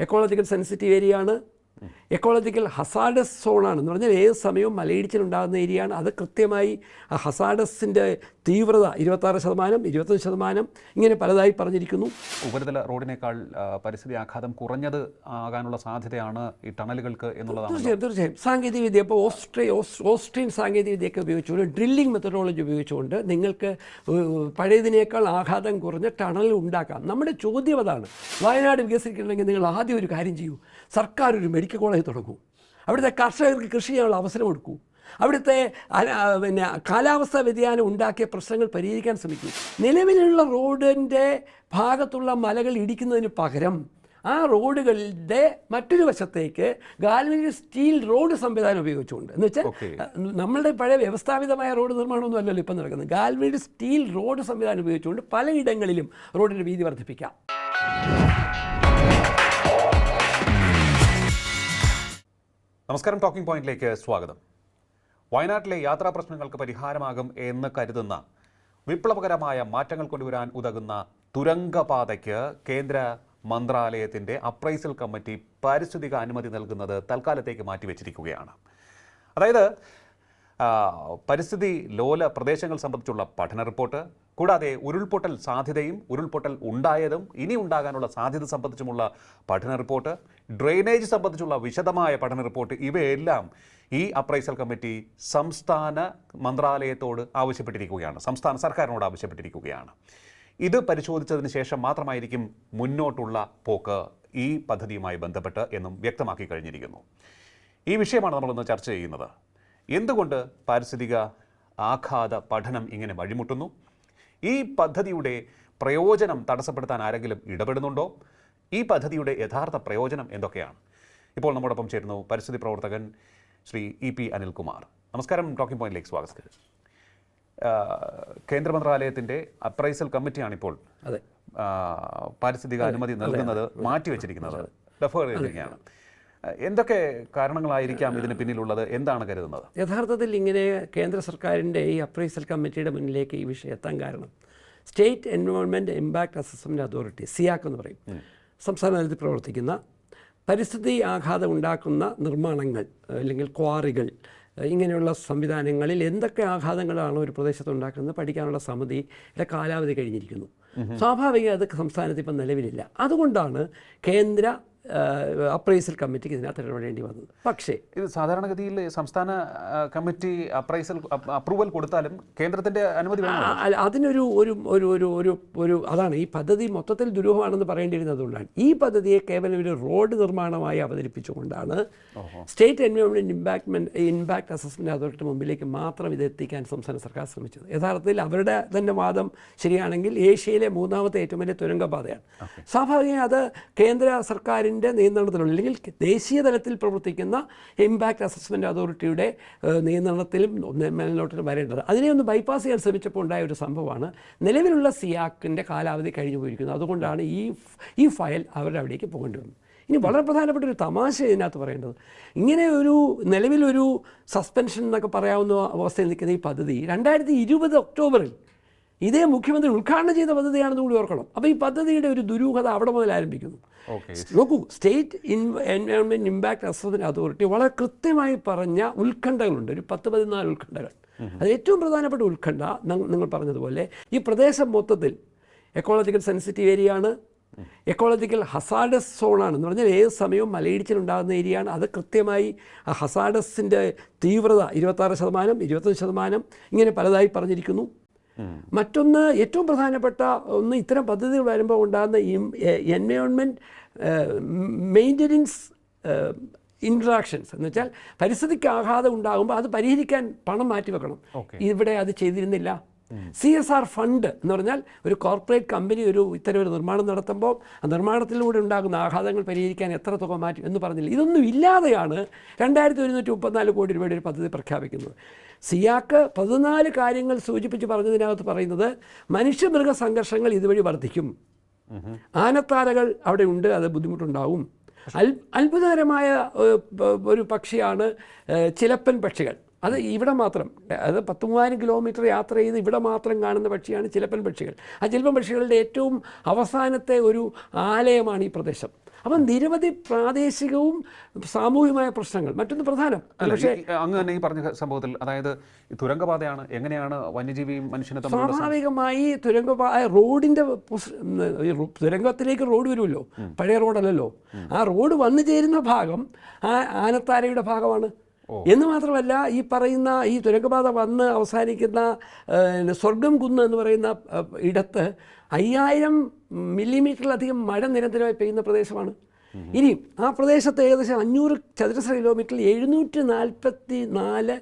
Ecological sensitive area ആണ് ecological hazardous സോണാണ് എന്ന് പറഞ്ഞാൽ ഏത് സമയവും മലയിടിച്ചിലുണ്ടാകുന്ന ഏരിയയാണ് അത് കൃത്യമായി ആ ഹസാഡസിന്റെ തീവ്രത ഇരുപത്താറ് ശതമാനം ഇരുപത്തഞ്ച് ശതമാനം ഇങ്ങനെ പലതായി പറഞ്ഞിരിക്കുന്നു. ഉപരിതല റോഡിനേക്കാൾ പരിസ്ഥിതി ആഘാതം കുറഞ്ഞത് ആകാനുള്ള സാധ്യതയാണ് ഈ ടണലുകൾക്ക് എന്നുള്ളതാണ്. തീർച്ചയായും തീർച്ചയായും. സാങ്കേതിക വിദ്യ ഇപ്പോൾ ഓസ്ട്രേ ഓസ്- ഓസ്ട്രിയൻ സാങ്കേതിക വിദ്യയൊക്കെ ഉപയോഗിച്ചുകൊണ്ട് ഡ്രില്ലിംഗ് മെത്തഡോളജി ഉപയോഗിച്ചുകൊണ്ട് നിങ്ങൾക്ക് പഴയതിനേക്കാൾ ആഘാതം കുറഞ്ഞ ടണൽ ഉണ്ടാക്കാം. നമ്മുടെ ചോദ്യം അതാണ്. വയനാട് വികസിക്കണമെങ്കിൽ നിങ്ങൾ ആദ്യം ഒരു കാര്യം ചെയ്യൂ. സർക്കാർ ഒരു മെഡിക്കൽ കോളേജ് തുടങ്ങും. അവിടുത്തെ കർഷകർക്ക് കൃഷി ചെയ്യാനുള്ള അവസരം കൊടുക്കും. അവിടുത്തെ പിന്നെ കാലാവസ്ഥാ വ്യതിയാനം ഉണ്ടാക്കിയ പ്രശ്നങ്ങൾ പരിഹരിക്കാൻ ശ്രമിക്കും. നിലവിലുള്ള റോഡിന്റെ ഭാഗത്തുള്ള മലകൾ ഇടിക്കുന്നതിന് പകരം ആ റോഡുകളുടെ മറ്റൊരു വശത്തേക്ക് ഗാൽവനിക് സ്റ്റീൽ റോഡ് സംവിധാനം ഉപയോഗിച്ചുകൊണ്ട്. എന്ന് വെച്ചാൽ. നമ്മളുടെ പഴയ വ്യവസ്ഥാപിതമായ റോഡ് നിർമ്മാണമൊന്നും അല്ലല്ലോ ഇപ്പം നടക്കുന്നത്. ഗാൽവനിക് സ്റ്റീൽ റോഡ് സംവിധാനം ഉപയോഗിച്ചുകൊണ്ട് പലയിടങ്ങളിലും റോഡിന്റെ വീതി വർദ്ധിപ്പിക്കാം. നമസ്കാരം ടോക്കിംഗ് പോയിന്റിലേക്ക് സ്വാഗതം. വയനാട്ടിലെ യാത്രാ പ്രശ്നങ്ങൾക്ക് പരിഹാരമാകും എന്ന് കരുതുന്ന വിപ്ലവകരമായ മാറ്റങ്ങൾ കൊണ്ടുവരാൻ ഉതകുന്ന തുരങ്കപാതയ്ക്ക് കേന്ദ്ര മന്ത്രാലയത്തിന്റെ അപ്രൈസൽ കമ്മിറ്റി പാരിസ്ഥിതിക അനുമതി നൽകുന്നത് തൽക്കാലത്തേക്ക് മാറ്റിവെച്ചിരിക്കുകയാണ്. അതായത് പരിസ്ഥിതി ലോല പ്രദേശങ്ങൾ സംബന്ധിച്ചുള്ള പഠന റിപ്പോർട്ട് കൂടാതെ ഉരുൾപൊട്ടൽ സാധ്യതയും ഉരുൾപൊട്ടൽ ഉണ്ടായതും ഇനി ഉണ്ടാകാനുള്ള സാധ്യത സംബന്ധിച്ചുമുള്ള പഠന റിപ്പോർട്ട് ഡ്രെയിനേജ് സംബന്ധിച്ചുള്ള വിശദമായ പഠന റിപ്പോർട്ട് ഇവയെല്ലാം ഈ അപ്രൈസൽ കമ്മിറ്റി സംസ്ഥാന മന്ത്രാലയത്തോട് ആവശ്യപ്പെട്ടിരിക്കുകയാണ് സംസ്ഥാന സർക്കാരിനോട് ആവശ്യപ്പെട്ടിരിക്കുകയാണ്. ഇത് പരിശോധിച്ചതിന് ശേഷം മാത്രമായിരിക്കും മുന്നോട്ടുള്ള പോക്ക് ഈ പദ്ധതിയുമായി ബന്ധപ്പെട്ട് എന്നും വ്യക്തമാക്കി കഴിഞ്ഞിരിക്കുന്നു. ഈ വിഷയമാണ് നമ്മളിന്ന് ചർച്ച ചെയ്യുന്നത്. എന്തുകൊണ്ട് പാരിസ്ഥിതിക ആഘാത പഠനം ഇങ്ങനെ വഴിമുട്ടുന്നു? ഈ പദ്ധതിയുടെ പ്രയോജനം തടസ്സപ്പെടുത്താൻ ആരെങ്കിലും ഇടപെടുന്നുണ്ടോ? ഈ പദ്ധതിയുടെ യഥാർത്ഥ പ്രയോജനം എന്തൊക്കെയാണ്? ഇപ്പോൾ നമ്മോടൊപ്പം ചേരുന്നു പരിസ്ഥിതി പ്രവർത്തകൻ ശ്രീ ഇ പി അനിൽകുമാർ. നമസ്കാരം ടോക്കിംഗ് പോയിന്റിലേക്ക് സ്വാഗതം. കേന്ദ്ര മന്ത്രാലയത്തിന്റെ അപ്രൈസൽ കമ്മിറ്റിയാണ് ഇപ്പോൾ പാരിസ്ഥിതിക അനുമതി നൽകുന്നത് മാറ്റിവെച്ചിരിക്കുന്നത് ഡെഫർ ചെയ്തിരിക്കുകയാണ് എന്തൊക്കെ കാരണങ്ങളായിരിക്കാം ഇതിന് പിന്നിലുള്ളത്? എന്താണ് കരുതുന്നത്? യഥാർത്ഥത്തിൽ ഇങ്ങനെ കേന്ദ്ര സർക്കാരിന്റെ ഈ അപ്രൈസൽ കമ്മിറ്റിയുടെ മുന്നിലേക്ക് ഈ വിഷയം എത്താൻ കാരണം state environment impact assessment authority സിയാക്ക് എന്ന് പറയും. സംസ്ഥാന തലത്തിൽ പ്രവർത്തിക്കുന്ന പരിസ്ഥിതി ആഘാതം ഉണ്ടാക്കുന്ന നിർമ്മാണങ്ങൾ അല്ലെങ്കിൽ ക്വാറികൾ ഇങ്ങനെയുള്ള സംവിധാനങ്ങളിൽ എന്തൊക്കെ ആഘാതങ്ങളാണ് ഒരു പ്രദേശത്ത് ഉണ്ടാക്കുന്നത് പഠിക്കാനുള്ള സമിതിയുടെ കാലാവധി കഴിഞ്ഞിരിക്കുന്നു. സ്വാഭാവികം അത് സംസ്ഥാനത്ത് ഇപ്പം നിലവിലില്ല. അതുകൊണ്ടാണ് കേന്ദ്ര അപ്രൈസൽ കമ്മിറ്റിക്ക് ഇതിനകത്ത് ഇടപെടേണ്ടി വന്നത് പക്ഷേ ഇത് സാധാരണഗതിയിൽ സംസ്ഥാന കമ്മിറ്റി അപ്രൈസൽ അപ്രൂവൽ കൊടുത്താലും കേന്ദ്രത്തിന്റെ അനുമതി അതിനൊരു ഒരു ഒരു ഒരു ഒരു ഒരു അതാണ് ഈ പദ്ധതി മൊത്തത്തിൽ ദുരൂഹമാണെന്ന് പറയേണ്ടിയിരുന്നത് അതുകൊണ്ടാണ് ഈ പദ്ധതിയെ കേവലം ഒരു റോഡ് നിർമ്മാണമായി അവതരിപ്പിച്ചുകൊണ്ടാണ് സ്റ്റേറ്റ് എൻവയോൺമെന്റ് ഇമ്പാക്ട്മെന്റ് ഇമ്പാക്ട് അസസ്മെന്റ് അതോറിറ്റി മുമ്പിലേക്ക് മാത്രം ഇത് എത്തിക്കാൻ സംസ്ഥാന സർക്കാർ ശ്രമിച്ചത്. യഥാർത്ഥത്തിൽ അവരുടെ തന്നെ വാദം ശരിയാണെങ്കിൽ ഏഷ്യയിലെ മൂന്നാമത്തെ ഏറ്റവും വലിയ തുരങ്കപാതയാണ്. സ്വാഭാവികമായി അത് കേന്ദ്ര സർക്കാരിന്റെ നിയന്ത്രണത്തിലുള്ള അല്ലെങ്കിൽ ദേശീയ തലത്തിൽ പ്രവർത്തിക്കുന്ന ഇമ്പാക്റ്റ് അസസ്മെന്റ് അതോറിറ്റിയുടെ നിയന്ത്രണത്തിലും മേലോട്ടിലും വരേണ്ടത്. അതിനെ ഒന്ന് ബൈപ്പാസ് ചെയ്യാൻ ശ്രമിച്ചപ്പോൾ ഉണ്ടായ ഒരു സംഭവമാണ്. നിലവിലുള്ള സിയാക്കിന്റെ കാലാവധി കഴിഞ്ഞു പോയിരിക്കുന്നത് അതുകൊണ്ടാണ് ഈ ഈ ഫയൽ അവരുടെ അവിടേക്ക് പോകേണ്ടി വന്നത് ഇനി വളരെ പ്രധാനപ്പെട്ട ഒരു തമാശ ഇതിനകത്ത് പറയേണ്ടത്. ഇങ്ങനെ ഒരു നിലവിലൊരു സസ്പെൻഷൻ എന്നൊക്കെ പറയാവുന്ന അവസ്ഥയിൽ നിൽക്കുന്ന ഈ പദ്ധതി രണ്ടായിരത്തി ഇരുപത് ഒക്ടോബറിൽ ഇതേ മുഖ്യമന്ത്രി ഉദ്ഘാടനം ചെയ്ത പദ്ധതിയാണെന്ന് കൂടി ഓർക്കണം. അപ്പോൾ ഈ പദ്ധതിയുടെ ഒരു ദുരൂഹത അവിടെ മുതൽ ആരംഭിക്കുന്നു. നോക്കൂ state environment impact assessment authority വളരെ കൃത്യമായി പറഞ്ഞ ഉത്കണ്ഠകളുണ്ട്. ഒരു പത്ത് പതിനാല് ഉത്കണ്ഠകൾ. അത് ഏറ്റവും പ്രധാനപ്പെട്ട ഉത്കണ്ഠ നിങ്ങൾ പറഞ്ഞതുപോലെ ഈ പ്രദേശം മൊത്തത്തിൽ എക്കോളജിക്കൽ സെൻസിറ്റീവ് ഏരിയ ആണ്. എക്കോളജിക്കൽ ഹസാഡസ് സോണാണ് എന്ന് പറഞ്ഞാൽ ഏത് സമയവും മലയിടിച്ചിലുണ്ടാകുന്ന ഏരിയയാണ് അത് കൃത്യമായി ഹസാഡസിന്റെ തീവ്രത ഇരുപത്താറ് ശതമാനം ഇരുപത്തഞ്ച് ശതമാനം ഇങ്ങനെ പലതായി പറഞ്ഞിരിക്കുന്നു. മറ്റൊന്ന് ഏറ്റവും പ്രധാനപ്പെട്ട ഒന്ന് ഇത്തരം പദ്ധതികൾ വരുമ്പോൾ ഉണ്ടാകുന്ന എൻവയോൺമെന്റ് മെയിന്റനൻസ് ഇൻട്രാക്ഷൻസ് എന്ന് വെച്ചാൽ പരിസ്ഥിതിക്ക് ആഘാതം ഉണ്ടാകുമ്പോൾ അത് പരിഹരിക്കാൻ പണം മാറ്റി വെക്കണം ഇവിടെ അത് ചെയ്തിരുന്നില്ല. സി എസ് ആർ ഫണ്ട് എന്ന് പറഞ്ഞാൽ ഒരു കോർപ്പറേറ്റ് കമ്പനി ഒരു ഇത്തരം ഒരു നിർമ്മാണം നടത്തുമ്പോൾ ആ നിർമ്മാണത്തിലൂടെ ഉണ്ടാകുന്ന ആഘാതങ്ങൾ പരിഹരിക്കാൻ എത്ര തുക മാറ്റി എന്ന് പറഞ്ഞില്ല. ഇതൊന്നും ഇല്ലാതെയാണ് രണ്ടായിരത്തി ഒരുന്നൂറ്റി മുപ്പത്തിനാല് കോടി രൂപയുടെ ഒരു പദ്ധതി പ്രഖ്യാപിക്കുന്നത്. സിയാക്ക് പതിനാല് കാര്യങ്ങൾ സൂചിപ്പിച്ച് പറഞ്ഞതിനകത്ത് പറയുന്നത് മനുഷ്യമൃഗ സംഘർഷങ്ങൾ ഇതുവഴി വർദ്ധിക്കും. ആനത്താരകൾ അവിടെ ഉണ്ട് അത് ബുദ്ധിമുട്ടുണ്ടാവും. അത്ഭുതകരമായ ഒരു പക്ഷിയാണ് ചിലപ്പൻ പക്ഷികൾ. അത് ഇവിടെ മാത്രം. അത് പത്ത് മൂവായിരം കിലോമീറ്റർ യാത്ര ചെയ്ത് ഇവിടെ മാത്രം കാണുന്ന പക്ഷിയാണ് ചിലപ്പൻ പക്ഷികൾ. ആ ചിലപ്പൻ പക്ഷികളുടെ ഏറ്റവും അവസാനത്തെ ഒരു ആലയമാണ് ഈ പ്രദേശം. അപ്പം നിരവധി പ്രാദേശികവും സാമൂഹികമായ പ്രശ്നങ്ങൾ. മറ്റൊന്ന് പ്രധാനം. പക്ഷേ അങ്ങ് തന്നെ ഈ പറഞ്ഞ സംഭവത്തിൽ അതായത് തുരങ്കപാതയാണ് എങ്ങനെയാണ് വന്യജീവിയും മനുഷ്യനെ സ്വാഭാവികമായി തുരങ്കപാ റോഡിന്റെ പൊസ്- ഉം, ഈ റോ- തുരങ്കത്തിലേക്ക് റോഡ് വരുമല്ലോ. പഴയ റോഡല്ലല്ലോ. ആ റോഡ് വന്നു ചേരുന്ന ഭാഗം ആ ആനത്താരയുടെ ഭാഗമാണ്. എന്ന് മാത്രമല്ല ഈ പറയുന്ന ഈ തുരങ്കപാത വന്ന് അവസാനിക്കുന്ന സ്വർഗം കുന്ന് എന്ന് പറയുന്ന ഇടത്ത് അയ്യായിരം മില്ലിമീറ്ററിലധികം മഴ നിരന്തരമായി പെയ്യുന്ന പ്രദേശമാണ്. ഇനി ആ പ്രദേശത്ത് ഏകദേശം അഞ്ഞൂറ് ചതുരശ്ര കിലോമീറ്ററിൽ എഴുന്നൂറ്റി നാൽപ്പത്തി നാല്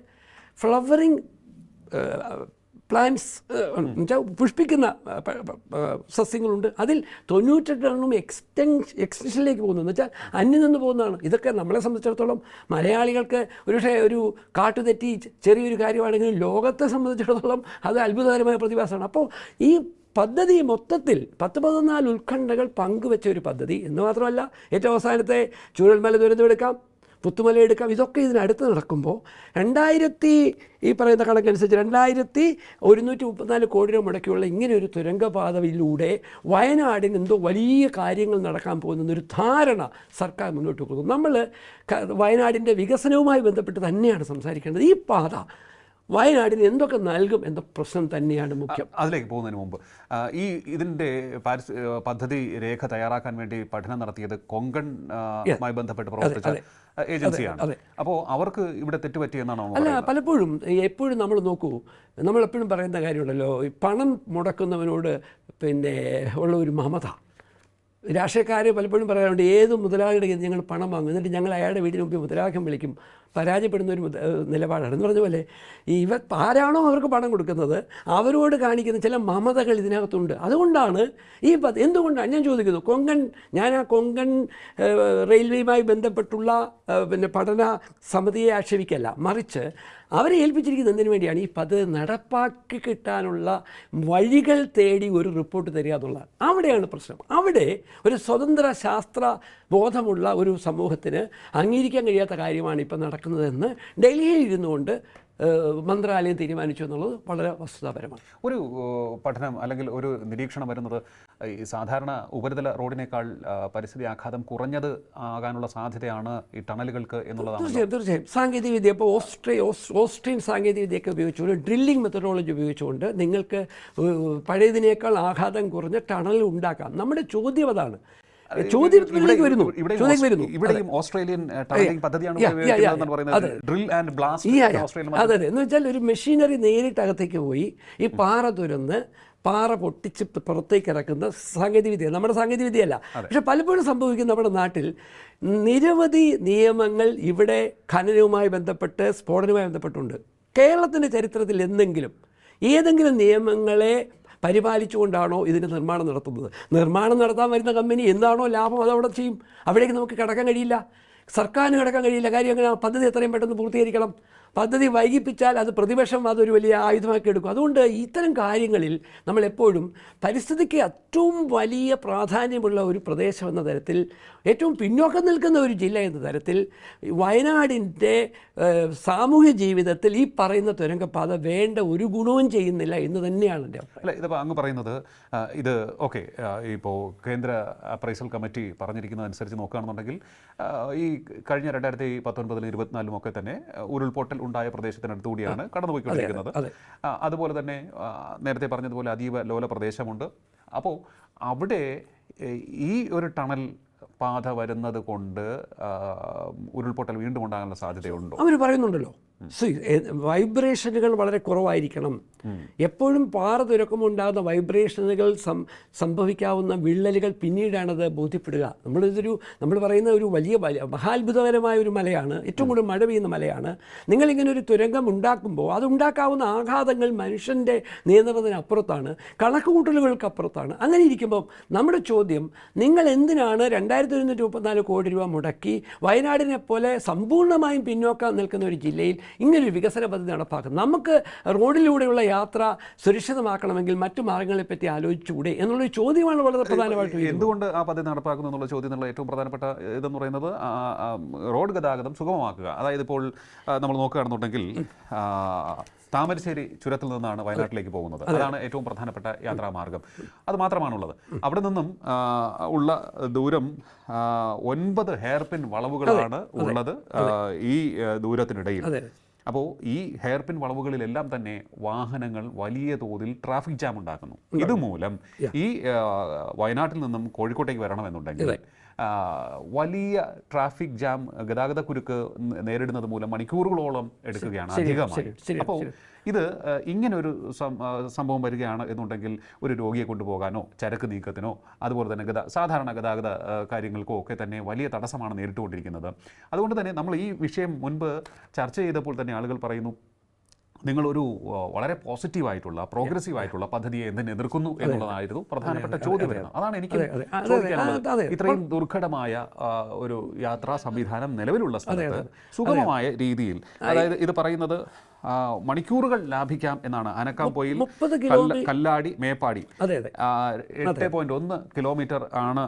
ഫ്ലവറിങ് പ്ലാന്റ്സ് എന്നുവെച്ചാൽ പുഷ്പിക്കുന്ന സസ്യങ്ങളുണ്ട്. അതിൽ തൊണ്ണൂറ്റെട്ടെണ്ണം എക്സ്റ്റെൻഷ് എക്സ്റ്റൻഷനിലേക്ക് പോകുന്നു. എന്ന് വെച്ചാൽ അന്യം നിന്ന് പോകുന്നതാണ്. ഇതൊക്കെ നമ്മളെ സംബന്ധിച്ചിടത്തോളം മലയാളികൾക്ക് ഒരുപക്ഷെ ഒരു കാട്ടുതെറ്റി ചെറിയൊരു കാര്യമാണെങ്കിലും ലോകത്തെ സംബന്ധിച്ചിടത്തോളം അത് അത്ഭുതകരമായ പ്രതിഭാസമാണ്. അപ്പോൾ ഈ പദ്ധതി മൊത്തത്തിൽ പത്ത് പതിനാല് ഉത്കണ്ഠകൾ പങ്കുവെച്ച ഒരു പദ്ധതി എന്ന് മാത്രമല്ല ഏറ്റവും അവസാനത്തെ ചൂഴൽമല ദുരന്തം എടുക്കാം പുത്തുമല എടുക്കാം. ഇതൊക്കെ ഇതിനടുത്ത് നടക്കുമ്പോൾ രണ്ടായിരത്തി ഈ പറയുന്ന കണക്കനുസരിച്ച് രണ്ടായിരത്തി ഒരുന്നൂറ്റി മുപ്പത്തിനാല് കോടി രൂപ മുടക്കിയുള്ള ഇങ്ങനെ ഒരു തുരങ്കപാതയിലൂടെ വയനാടിന് എന്തോ വലിയ കാര്യങ്ങൾ നടക്കാൻ പോകുന്നൊരു ധാരണ സർക്കാർ മുന്നോട്ട് പോകുന്നു നമ്മൾ വയനാടിന്റെ വികസനവുമായി ബന്ധപ്പെട്ട് തന്നെയാണ് സംസാരിക്കേണ്ടത്. ഈ പാത വയനാടിന് എന്തൊക്കെ നൽകും എന്ന പ്രശ്നം തന്നെയാണ് മുഖ്യം. അതിലേക്ക് പോകുന്നതിന് മുമ്പ്. ഈ ഇതിന്റെ പാരിസ് പദ്ധതി രേഖ തയ്യാറാക്കാൻ വേണ്ടി പഠനം നടത്തിയത് കൊങ്കൺ ആ, ബന്ധപ്പെട്ട് പ്രവർത്തിച്ച ഏജൻസിയാണ്. അപ്പോൾ അവർക്ക് ഇവിടെ തെറ്റുപറ്റിയെന്നാണോ അല്ല പലപ്പോഴും എപ്പോഴും നമ്മൾ നോക്കൂ നമ്മൾ എപ്പോഴും പറയുന്ന കാര്യമുണ്ടല്ലോ ഈ പണം മുടക്കുന്നവനോട് പിന്നെ ഉള്ള ഒരു മമത. രാഷ്ട്രീയക്കാർ പലപ്പോഴും പറയാറുണ്ട് ഏത് മുതലാളിയുടെ ഞങ്ങൾ പണം വാങ്ങും? എന്നിട്ട് ഞങ്ങൾ അയാളുടെ വീടിന് മുമ്പിൽ മുതലാക്കം വിളിക്കും. പരാജയപ്പെടുന്ന ഒരു നിലപാടാണ്. എന്ന് പറഞ്ഞ പോലെ ഈ ഇവ ആരാണോ അവർക്ക് പണം കൊടുക്കുന്നത് അവരോട് കാണിക്കുന്ന ചില മമതകൾ ഇതിനകത്തുണ്ട്. അതുകൊണ്ടാണ് ഈ എന്തുകൊണ്ടാണ്? ഞാൻ ചോദിക്കുന്നു. കൊങ്കൺ ഞാൻ ആ കൊങ്കൺ റെയിൽവേയുമായി ബന്ധപ്പെട്ടുള്ള പിന്നെ പഠന സമിതിയെ ആക്ഷേപിക്കല്ല മറിച്ച് അവരെ ഏൽപ്പിച്ചിരിക്കുന്നത് എന്തിനു വേണ്ടിയാണ്? ഈ പദ്ധതി നടപ്പാക്കി കിട്ടാനുള്ള വഴികൾ തേടി ഒരു റിപ്പോർട്ട് തരിക എന്നുള്ളതാണ്. അവിടെയാണ് പ്രശ്നം. അവിടെ ഒരു സ്വതന്ത്ര ശാസ്ത്ര ബോധമുള്ള ഒരു സമൂഹത്തിന് അംഗീകരിക്കാൻ കഴിയാത്ത കാര്യമാണ് ഇപ്പം നടക്കുന്നതെന്ന് ഡൽഹിയിൽ ഇരുന്നുകൊണ്ട് മന്ത്രാലയം തീരുമാനിച്ചു എന്നുള്ളത് വളരെ വസ്തുതാപരമാണ്. ഒരു പഠനം അല്ലെങ്കിൽ ഒരു നിരീക്ഷണം വരുന്നത് ഈ സാധാരണ ഉപരിതല റോഡിനേക്കാൾ പരിസ്ഥിതി ആഘാതം കുറഞ്ഞത് ആകാനുള്ള സാധ്യതയാണ് ഈ ടണലുകൾക്ക് എന്നുള്ളതാണ് തീർച്ചയായും തീർച്ചയായും. സാങ്കേതിക വിദ്യ ഇപ്പോൾ ഓസ്ട്രേ ഓസ്- ഓസ്ട്രിയൻ സാങ്കേതിക വിദ്യയൊക്കെ ഉപയോഗിച്ചുകൊണ്ട് ഡ്രില്ലിംഗ് മെത്തഡോളജി ഉപയോഗിച്ചുകൊണ്ട് നിങ്ങൾക്ക് പഴയതിനേക്കാൾ ആഘാതം കുറഞ്ഞ ടണൽ ഉണ്ടാക്കാം. നമ്മുടെ ചോദ്യം അതാണ് ചോദ്യത്തിലേക്ക് വരുന്നു. ചോദ്യം വരുന്നു. ഇവിടെയും ഓസ്ട്രേലിയൻ പദ്ധതിയാണ്. ഡ്രിൽ ആൻഡ് ബ്ലാസ്റ്റ് അതെ. അതെ എന്ന് വെച്ചാൽ ഒരു മെഷീനറി നേരിട്ട് അകത്തേക്ക് പോയി ഈ പാറ തുരന്ന് പാറ പൊട്ടിച്ച് പുറത്തേക്ക് ഇറക്കുന്ന സാങ്കേതികവിദ്യ. നമ്മുടെ സാങ്കേതികവിദ്യയല്ല. പക്ഷെ പലപ്പോഴും സംഭവിക്കുന്ന നമ്മുടെ നാട്ടിൽ നിരവധി നിയമങ്ങൾ ഇവിടെ ഖനനവുമായി ബന്ധപ്പെട്ട് സ്ഫോടനവുമായി ബന്ധപ്പെട്ടുണ്ട്. കേരളത്തിന്റെ ചരിത്രത്തിൽ എന്തെങ്കിലും ഏതെങ്കിലും നിയമങ്ങളെ പരിപാലിച്ചുകൊണ്ടാണോ ഇതിന്റെ നിർമ്മാണം നടത്തുന്നത്? നിർമ്മാണം നടത്താൻ വരുന്ന കമ്പനി എന്താണോ ലാഭം അതവിടെ ചെയ്യും. അവിടേക്ക് നമുക്ക് കിടക്കാൻ കഴിയില്ല. സർക്കാരിന് കിടക്കാൻ കഴിയില്ല. കാര്യം അങ്ങനെ പദ്ധതി എത്രയും പെട്ടെന്ന് പൂർത്തീകരിക്കണം. പദ്ധതി വൈകിപ്പിച്ചാൽ അത് പ്രതിപക്ഷം അതൊരു വലിയ ആയുധമാക്കി എടുക്കും. അതുകൊണ്ട് ഇത്തരം കാര്യങ്ങളിൽ നമ്മളെപ്പോഴും പരിസ്ഥിതിക്ക് ഏറ്റവും വലിയ പ്രാധാന്യമുള്ള ഒരു പ്രദേശം എന്ന തരത്തിൽ ഏറ്റവും പിന്നോക്കം നിൽക്കുന്ന ഒരു ജില്ല എന്ന തരത്തിൽ വയനാടിന്റെ സാമൂഹ്യ ജീവിതത്തിൽ ഈ പറയുന്ന തുരങ്കപ്പാത വേണ്ട ഒരു ഗുണവും ചെയ്യുന്നില്ല എന്ന് തന്നെയാണ് എന്റെ അല്ല ഇതിപ്പോൾ അങ്ങ് പറയുന്നത് ഇത് ഓക്കെ ഇപ്പോൾ കേന്ദ്ര അപ്രൈസൽ കമ്മിറ്റി പറഞ്ഞിരിക്കുന്നതനുസരിച്ച് നോക്കുകയാണെന്നുണ്ടെങ്കിൽ ഈ കഴിഞ്ഞ രണ്ടായിരത്തി പത്തൊൻപതിലും ഇരുപത്തിനാലിലും ഒക്കെ തന്നെ ആ, ഉരുൾപൊട്ടൽ ഉണ്ടായ പ്രദേശത്തിനടുത്തുകൂടിയാണ് കടന്നുപോയിക്കൊണ്ടിരിക്കുന്നത്. അതുപോലെ തന്നെ നേരത്തെ പറഞ്ഞതുപോലെ അതീവ ലോല പ്രദേശമുണ്ട്. അപ്പോൾ അവിടെ ഈ ഒരു ടണൽ പാത വരുന്നത് കൊണ്ട് ഉരുൾപൊട്ടൽ വീണ്ടും ഉണ്ടാകാനുള്ള സാധ്യതയുണ്ടോ? അവർ പറയുന്നുണ്ടല്ലോ. വൈബ്രേഷനുകൾ വളരെ കുറവായിരിക്കണം. എപ്പോഴും പാറ തുരക്കുമ്പോൾ ഉണ്ടാകുന്ന വൈബ്രേഷനുകൾ സം സംഭവിക്കാവുന്ന വിള്ളലുകൾ പിന്നീടാണത് ബോധ്യപ്പെടുക. നമ്മളിതൊരു നമ്മൾ പറയുന്ന ഒരു വലിയ മഹാത്ഭുതകരമായ ഒരു മലയാണ് ഏറ്റവും കൂടുതൽ മഴ പെയ്യുന്ന മലയാണ്. നിങ്ങളിങ്ങനെ ഒരു തുരങ്കം ഉണ്ടാക്കുമ്പോൾ അതുണ്ടാക്കാവുന്ന ആഘാതങ്ങൾ മനുഷ്യന്റെ നിയന്ത്രണത്തിനപ്പുറത്താണ് കണക്കുകൂട്ടലുകൾക്കപ്പുറത്താണ്. അങ്ങനെ ഇരിക്കുമ്പോൾ നമ്മുടെ ചോദ്യം നിങ്ങൾ എന്തിനാണ് രണ്ടായിരത്തി ഒരുന്നൂറ്റി മുപ്പത്തിനാല് കോടി രൂപ മുടക്കി വയനാടിനെ പോലെ സമ്പൂർണമായും പിന്നോക്കം നിൽക്കുന്ന ഒരു ജില്ലയിൽ ഇങ്ങനൊരു വികസന പദ്ധതി നടപ്പാക്കുന്നത് നമുക്ക് റോഡിലൂടെയുള്ള യാത്ര സുരക്ഷിതമാക്കണമെങ്കിൽ മറ്റു മാർഗങ്ങളെപ്പറ്റി ആലോചിച്ചുകൂടെ എന്നുള്ളൊരു ചോദ്യമാണ് വളരെ പ്രധാനമായിട്ട്. എന്തുകൊണ്ട് ആ പദ്ധതി നടപ്പാക്കുന്നു എന്നുള്ള ചോദ്യം എന്നുള്ള ഏറ്റവും പ്രധാനപ്പെട്ട ഇതെന്ന് പറയുന്നത് റോഡ് ഗതാഗതം സുഗമമാക്കുക അതായത് ഇപ്പോൾ നമ്മൾ നോക്കുകയാണെന്നുണ്ടെങ്കിൽ താമരശ്ശേരി ചുരത്തിൽ നിന്നാണ് വയനാട്ടിലേക്ക് പോകുന്നത്. അതാണ് ഏറ്റവും പ്രധാനപ്പെട്ട യാത്രാമാർഗം അത് മാത്രമാണുള്ളത്. അവിടെ നിന്നും ഉള്ള ദൂരം ഒൻപത് ഹെയർപിൻ വളവുകളാണ് ഉള്ളത് ഈ ദൂരത്തിനിടയിൽ. അപ്പോൾ ഈ ഹെയർപിൻ വളവുകളിലെല്ലാം തന്നെ വാഹനങ്ങൾ വലിയ തോതിൽ ട്രാഫിക് ജാം ഉണ്ടാക്കുന്നു. ഇതുമൂലം ഈ വയനാട്ടിൽ നിന്നും കോഴിക്കോട്ടേക്ക് വരണമെന്നുണ്ടെങ്കിൽ വലിയ ട്രാഫിക് ജാം ഗതാഗത കുരുക്ക് നേരിടുന്നത് മൂലം മണിക്കൂറുകളോളം എടുക്കുകയാണ് അധികമായി. അപ്പോൾ ഇത് ഇങ്ങനെ ഒരു സംഭവം വരികയാണ് എന്നുണ്ടെങ്കിൽ ഒരു രോഗിയെ കൊണ്ടുപോകാനോ ചരക്ക് നീക്കത്തിനോ അതുപോലെ തന്നെ ഗതാ സാധാരണ ഗതാഗത കാര്യങ്ങൾക്കോ ഒക്കെ തന്നെ വലിയ തടസ്സമാണ് നേരിട്ടുകൊണ്ടിരിക്കുന്നത്. അതുകൊണ്ട് തന്നെ നമ്മൾ ഈ വിഷയം മുൻപ് ചർച്ച ചെയ്തപ്പോൾ തന്നെ ആളുകൾ പറയുന്നു നിങ്ങളൊരു വളരെ പോസിറ്റീവായിട്ടുള്ള പ്രോഗ്രസീവ് ആയിട്ടുള്ള പദ്ധതിയെ എന്തിനെ എതിർക്കുന്നു എന്നുള്ളതായിരുന്നു പ്രധാനപ്പെട്ട ചോദ്യം വരുന്നത്. അതാണ് എനിക്ക്. ഇത്രയും ദുർഘടമായ ഒരു യാത്രാ സംവിധാനം നിലവിലുള്ള സ്ഥലത്ത് സുഗമമായ രീതിയിൽ അതായത് ഇത് പറയുന്നത് മണിക്കൂറുകൾ ലാഭിക്കാം എന്നാണ് അനക്കാംപോയിൽ കല്ലാടി മേപ്പാടി. എട്ട് പോയിന്റ് ഒന്ന് കിലോമീറ്റർ ആണ്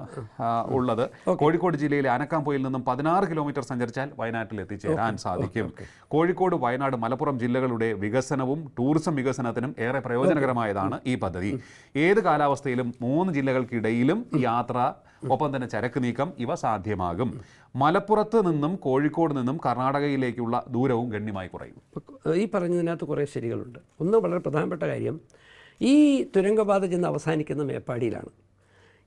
ഉള്ളത്. കോഴിക്കോട് ജില്ലയിലെ അനക്കാംപോയിൽ നിന്നും പതിനാറ് കിലോമീറ്റർ സഞ്ചരിച്ചാൽ വയനാട്ടിൽ എത്തിച്ചേരാൻ സാധിക്കും. കോഴിക്കോട് വയനാട് മലപ്പുറം ജില്ലകളുടെ വികസനവും ടൂറിസം വികസനത്തിനും ഏറെ പ്രയോജനകരമായതാണ് ഈ പദ്ധതി. ഏത് കാലാവസ്ഥയിലും മൂന്ന് ജില്ലകൾക്കിടയിലും യാത്ര ഒപ്പം തന്നെ ചരക്ക് നീക്കം ഇവ സാധ്യമാകും. മലപ്പുറത്ത് നിന്നും കോഴിക്കോട് നിന്നും കർണാടകയിലേക്കുള്ള ദൂരവും ഗണ്യമായി കുറയും. ഈ പറഞ്ഞതിനകത്ത് കുറേ ശരികളുണ്ട്. ഒന്ന് വളരെ പ്രധാനപ്പെട്ട കാര്യം ഈ തുരങ്കപാത ചെന്ന് അവസാനിക്കുന്ന മേപ്പാടിയിലാണ്.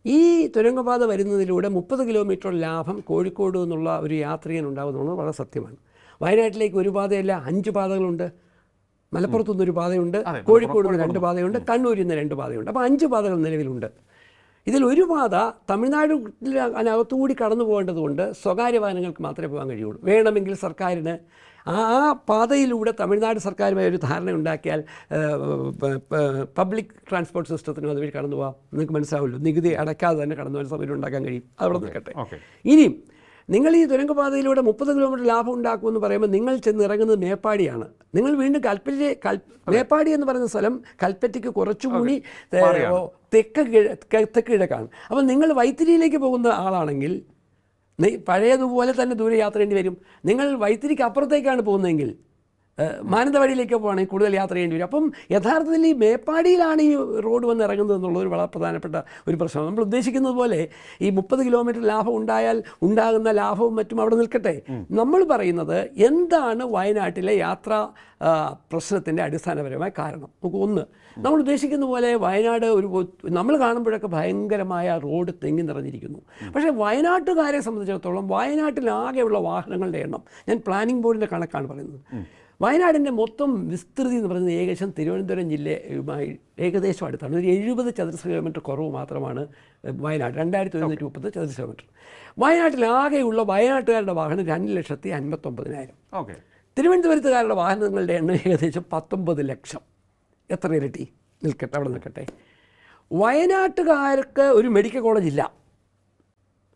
ഈ തുരങ്കപാത വരുന്നതിലൂടെ മുപ്പത് കിലോമീറ്റർ ലാഭം കോഴിക്കോട് എന്നുള്ള ഒരു യാത്രികൻ ഉണ്ടാകുന്നുള്ളത് വളരെ സത്യമാണ്. വയനാട്ടിലേക്ക് ഒരു പാതയല്ല അഞ്ച് പാതകളുണ്ട്. മലപ്പുറത്തു നിന്നൊരു പാതയുണ്ട് കോഴിക്കോട്. നിന്ന് രണ്ട് പാതയുണ്ട് കണ്ണൂരിൽ നിന്ന് രണ്ട് പാതയുണ്ട്. അപ്പോൾ അഞ്ച് പാതകൾ നിലവിലുണ്ട്. ഇതിൽ ഒരു പാത തമിഴ്നാട്ടിൽ അതിനകത്തുകൂടി കടന്നു പോകേണ്ടതുകൊണ്ട് സ്വകാര്യ വാഹനങ്ങൾക്ക് മാത്രമേ പോകാൻ കഴിയുള്ളൂ. വേണമെങ്കിൽ സർക്കാരിന് ആ ആ പാതയിലൂടെ തമിഴ്നാട് സർക്കാരുമായി ഒരു ധാരണ ഉണ്ടാക്കിയാൽ പബ്ലിക് ട്രാൻസ്പോർട്ട് സിസ്റ്റത്തിനും അതുവഴി കടന്നു പോകാം നിങ്ങൾക്ക് മനസ്സിലാവുമല്ലോ. നികുതി അടയ്ക്കാതെ തന്നെ കടന്നു പോകാൻ സൗകര്യം ഉണ്ടാക്കാൻ കഴിയും. അവിടെ നിൽക്കട്ടെ. ഇനിയും നിങ്ങൾ ഈ തുരങ്കപാതയിലൂടെ മുപ്പത് കിലോമീറ്റർ ലാഭം ഉണ്ടാക്കുമെന്ന് പറയുമ്പോൾ നിങ്ങൾ ചെന്ന് ഇറങ്ങുന്നത് മേപ്പാടിയാണ്. നിങ്ങൾ വീണ്ടും കൽപ്പറ്റ കൽ മേപ്പാടി എന്ന് പറയുന്ന സ്ഥലം കൽപ്പറ്റയ്ക്ക് കുറച്ചുകൂടി തെക്ക് തെക്ക് കിഴക്കാണ്. അപ്പോൾ നിങ്ങൾ വൈത്തിരിയിലേക്ക് പോകുന്ന ആളാണെങ്കിൽ പഴയതുപോലെ തന്നെ ദൂരെ യാത്ര ചെയ്യേണ്ടി വരും. നിങ്ങൾ വൈത്തിരിക്ക് അപ്പുറത്തേക്കാണ് പോകുന്നതെങ്കിൽ മാനന്തവാടിയിലേക്ക് പോകുകയാണെങ്കിൽ കൂടുതൽ യാത്ര ചെയ്യേണ്ടി വരും. അപ്പം യഥാർത്ഥത്തിൽ ഈ മേപ്പാടിയിലാണ് ഈ റോഡ് വന്ന് ഇറങ്ങുന്നത് എന്നുള്ളൊരു വളരെ പ്രധാനപ്പെട്ട ഒരു പ്രശ്നം നമ്മൾ ഉദ്ദേശിക്കുന്നത് പോലെ ഈ മുപ്പത് കിലോമീറ്റർ ലാഭം ഉണ്ടായാൽ ഉണ്ടാകുന്ന ലാഭവും മറ്റും അവിടെ നിൽക്കട്ടെ. നമ്മൾ പറയുന്നത് എന്താണ് വയനാട്ടിലെ യാത്ര പ്രശ്നത്തിന്റെ അടിസ്ഥാനപരമായ കാരണം? നമുക്ക് ഒന്ന് നമ്മൾ ഉദ്ദേശിക്കുന്ന പോലെ വയനാട് ഒരു നമ്മൾ കാണുമ്പോഴൊക്കെ ഭയങ്കരമായ റോഡ് തെങ്ങി നിറഞ്ഞിരിക്കുന്നു. പക്ഷേ വയനാട്ടുകാരെ സംബന്ധിച്ചിടത്തോളം വയനാട്ടിലാകെയുള്ള വാഹനങ്ങളുടെ എണ്ണം ഞാൻ പ്ലാനിംഗ് ബോർഡിന്റെ കണക്കാണ് പറയുന്നത്. വയനാടിന്റെ മൊത്തം വിസ്തൃതി എന്ന് പറയുന്നത് ഏകദേശം തിരുവനന്തപുരം ജില്ലയുമായി ഏകദേശം അടുത്താണ്. ഒരു എഴുപത് ചതുരശ്ര കിലോമീറ്റർ കുറവ് മാത്രമാണ് വയനാട്. രണ്ടായിരത്തി ഒരുന്നൂറ്റി മുപ്പത് ചതുരശ്ര കിലോമീറ്റർ വയനാട്ടിലാകെയുള്ള വയനാട്ടുകാരുടെ വാഹനം രണ്ട് ലക്ഷത്തി അൻപത്തൊമ്പതിനായിരം. ഓക്കെ തിരുവനന്തപുരത്തുകാരുടെ വാഹനങ്ങളുടെ എണ്ണം ഏകദേശം പത്തൊമ്പത് ലക്ഷം. എത്ര ഇരട്ടി നിൽക്കട്ടെ അവിടെ നിൽക്കട്ടെ. വയനാട്ടുകാർക്ക് ഒരു മെഡിക്കൽ കോളേജ് ഇല്ല.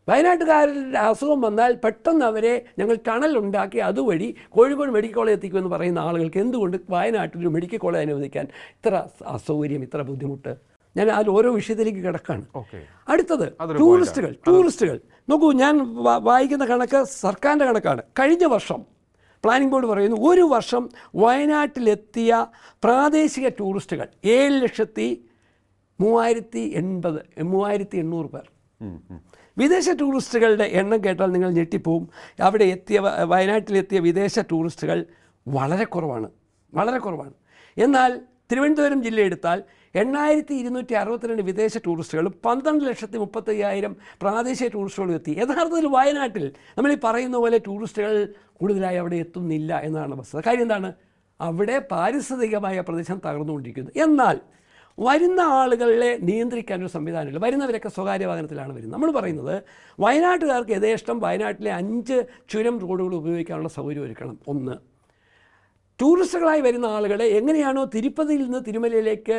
വയനാട്ടുകാരുടെ അസുഖം വന്നാൽ പെട്ടെന്ന് അവരെ ഞങ്ങൾ ടണൽ ഉണ്ടാക്കി അതുവഴി കോഴിക്കോട് മെഡിക്കൽ കോളേജ് എത്തിക്കുമെന്ന് പറയുന്ന ആളുകൾക്ക് എന്തുകൊണ്ട് വയനാട്ടിൽ ഒരു മെഡിക്കൽ കോളേജ് അനുവദിക്കാൻ ഇത്ര അസൗകര്യം ഇത്ര ബുദ്ധിമുട്ട്? ഞാൻ അതിൽ ഓരോ വിഷയത്തിലേക്ക് കിടക്കാണ്. ഓക്കെ. അടുത്തത് ടൂറിസ്റ്റുകൾ ടൂറിസ്റ്റുകൾ. നോക്കൂ ഞാൻ വായിക്കുന്ന കണക്ക് സർക്കാരിന്റെ കണക്കാണ്. കഴിഞ്ഞ വർഷം പ്ലാനിംഗ് ബോർഡ് പറയുന്നു ഒരു വർഷം വയനാട്ടിലെത്തിയ പ്രാദേശിക ടൂറിസ്റ്റുകൾ ഏഴ് ലക്ഷത്തി മൂവായിരത്തി എൺപത് മൂവായിരത്തി എണ്ണൂറ് പേർ. വിദേശ ടൂറിസ്റ്റുകളുടെ എണ്ണം കേട്ടാൽ നിങ്ങൾ ഞെട്ടിപ്പോവും. അവിടെ എത്തിയ വയനാട്ടിലെത്തിയ വിദേശ ടൂറിസ്റ്റുകൾ വളരെ കുറവാണ്. വളരെ കുറവാണ്. എന്നാൽ തിരുവനന്തപുരം ജില്ല എടുത്താൽ എണ്ണായിരത്തി ഇരുന്നൂറ്റി അറുപത്തിരണ്ട് വിദേശ ടൂറിസ്റ്റുകളും പന്ത്രണ്ട് ലക്ഷത്തി മുപ്പത്തയ്യായിരം പ്രാദേശിക ടൂറിസ്റ്റുകളും എത്തി. യഥാർത്ഥത്തിൽ വയനാട്ടിൽ നമ്മൾ ഈ പറയുന്ന പോലെ ടൂറിസ്റ്റുകൾ കൂടുതലായി അവിടെ എത്തുന്നില്ല എന്നാണ് വസ്തുത കാര്യം എന്താണ്? അവിടെ പാരിസ്ഥിതികമായ പ്രദേശം തകർന്നുകൊണ്ടിരിക്കുന്നു. എന്നാൽ വരുന്ന ആളുകളെ നിയന്ത്രിക്കാൻ ഒരു സംവിധാനമില്ല. വരുന്നവരൊക്കെ സ്വകാര്യ വാഹനത്തിലാണ് വരുന്നത്. നമ്മൾ പറയുന്നത് വയനാട്ടുകാർക്ക് യഥേഷ്ടം വയനാട്ടിലെ അഞ്ച് ചുരം റോഡുകൾ ഉപയോഗിക്കാനുള്ള സൗകര്യം ഒരുക്കണം. ഒന്ന് ടൂറിസ്റ്റുകളായി വരുന്ന ആളുകളെ എങ്ങനെയാണോ തിരുപ്പതിയിൽ നിന്ന് തിരുമലയിലേക്ക്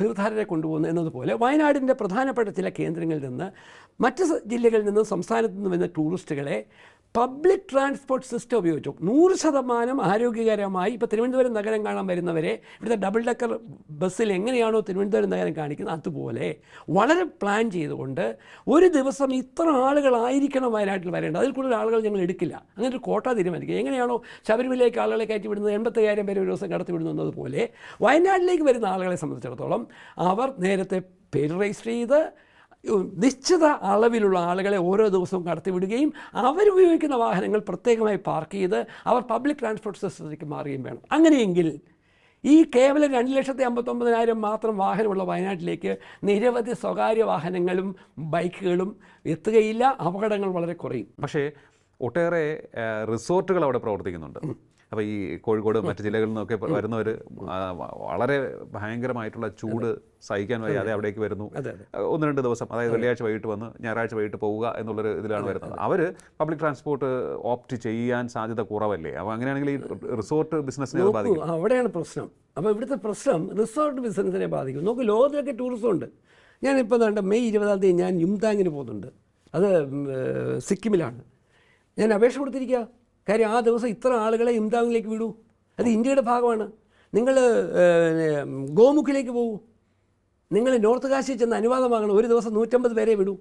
തീർത്ഥാടകരെ കൊണ്ടുപോകുന്നത് എന്നതുപോലെ വയനാടിന്റെ പ്രധാനപ്പെട്ട ചില കേന്ദ്രങ്ങളിൽ നിന്ന് മറ്റ് ജില്ലകളിൽ നിന്നും സംസ്ഥാനത്തു നിന്ന് വരുന്ന ടൂറിസ്റ്റുകളെ പബ്ലിക് ട്രാൻസ്പോർട്ട് സിസ്റ്റം ഉപയോഗിച്ചു. നൂറ് ശതമാനം ആരോഗ്യകരമായി ഇപ്പോൾ തിരുവനന്തപുരം നഗരം കാണാൻ വരുന്നവരെ ഇവിടുത്തെ ഡബിൾ ഡക്കർ ബസ്സിൽ എങ്ങനെയാണോ തിരുവനന്തപുരം നഗരം കാണിക്കുന്നത് അതുപോലെ വളരെ പ്ലാൻ ചെയ്തുകൊണ്ട് ഒരു ദിവസം ഇത്ര ആളുകളായിരിക്കണം വയനാട്ടിൽ വരേണ്ടത്. അതിൽ കൂടുതൽ ആളുകൾ ഞങ്ങൾ എടുക്കില്ല. അങ്ങനെ ഒരു കോട്ട തീരുമാനിക്കുക. എങ്ങനെയാണോ ശബരിമലയിലേക്ക് ആളുകളെ കയറ്റി വിടുന്നത്? എൺപത്തയ്യായിരം പേര് ഒരു ദിവസം കടത്തി വിടുന്നത് പോലെ വയനാട്ടിലേക്ക് വരുന്ന ആളുകളെ സംബന്ധിച്ചിടത്തോളം അവർ നേരത്തെ പേര് രജിസ്റ്റർ ചെയ്ത് നിശ്ചിത അളവിലുള്ള ആളുകളെ ഓരോ ദിവസവും കടത്തിവിടുകയും അവരുപയോഗിക്കുന്ന വാഹനങ്ങൾ പ്രത്യേകമായി പാർക്ക് ചെയ്ത് അവർ പബ്ലിക് ട്രാൻസ്പോർട്ട് സിസ്റ്റത്തിലേക്ക് മാറുകയും വേണം. അങ്ങനെയെങ്കിൽ ഈ കേവലം രണ്ട് ലക്ഷത്തി അമ്പത്തൊമ്പതിനായിരം മാത്രം വാഹനമുള്ള വയനാട്ടിലേക്ക് നിരവധി സ്വകാര്യ വാഹനങ്ങളും ബൈക്കുകളും എത്തുകയില്ല. അപകടങ്ങൾ വളരെ കുറയും. പക്ഷേ ഒട്ടേറെ റിസോർട്ടുകൾ അവിടെ പ്രവർത്തിക്കുന്നുണ്ട്. അപ്പോൾ ഈ കോഴിക്കോട് മറ്റ് ജില്ലകളിൽ നിന്നൊക്കെ വരുന്നവർ വളരെ ഭയങ്കരമായിട്ടുള്ള ചൂട് സഹിക്കാൻ വയ്യാതെ അവിടേക്ക് വരുന്നു. ഒന്ന് രണ്ട് ദിവസം അതായത് വെള്ളിയാഴ്ച വൈകിട്ട് വന്ന് ഞായറാഴ്ച വൈകിട്ട് പോവുക എന്നുള്ളൊരു ഇതിലാണ് വരുന്നത്. അവർ പബ്ലിക് ട്രാൻസ്പോർട്ട് ഓപ്റ്റ് ചെയ്യാൻ സാധ്യത കുറവല്ലേ? അപ്പോൾ അങ്ങനെയാണെങ്കിൽ ഈ റിസോർട്ട് ബിസിനസ്സിനെ ബാധിക്കും. അവിടെയാണ് പ്രശ്നം. അപ്പോൾ ഇവിടുത്തെ പ്രശ്നം റിസോർട്ട് ബിസിനസ്സിനെ ബാധിക്കും. നോക്ക് ലോകത്തിലൊക്കെ ടൂറിസം ഉണ്ട്. ഞാനിപ്പോൾ മെയ് ഇരുപതാം തീയതി ഞാൻ യുംതാങ്ങിന് പോകുന്നുണ്ട്. അത് സിക്കിമിലാണ്. ഞാൻ അപേക്ഷ കൊടുത്തിരിക്കുക കാര്യം ആ ദിവസം ഇത്ര ആളുകളെ ഇംതാങ്ങിലേക്ക് വിടൂ. അത് ഇന്ത്യയുടെ ഭാഗമാണ്. നിങ്ങൾ ഗോമുഖിലേക്ക് പോകൂ. നിങ്ങൾ നോർത്ത് കാശിയിൽ ചെന്ന് അനുവാദം വാങ്ങണം. ഒരു ദിവസം നൂറ്റമ്പത് പേരെ വിടൂ.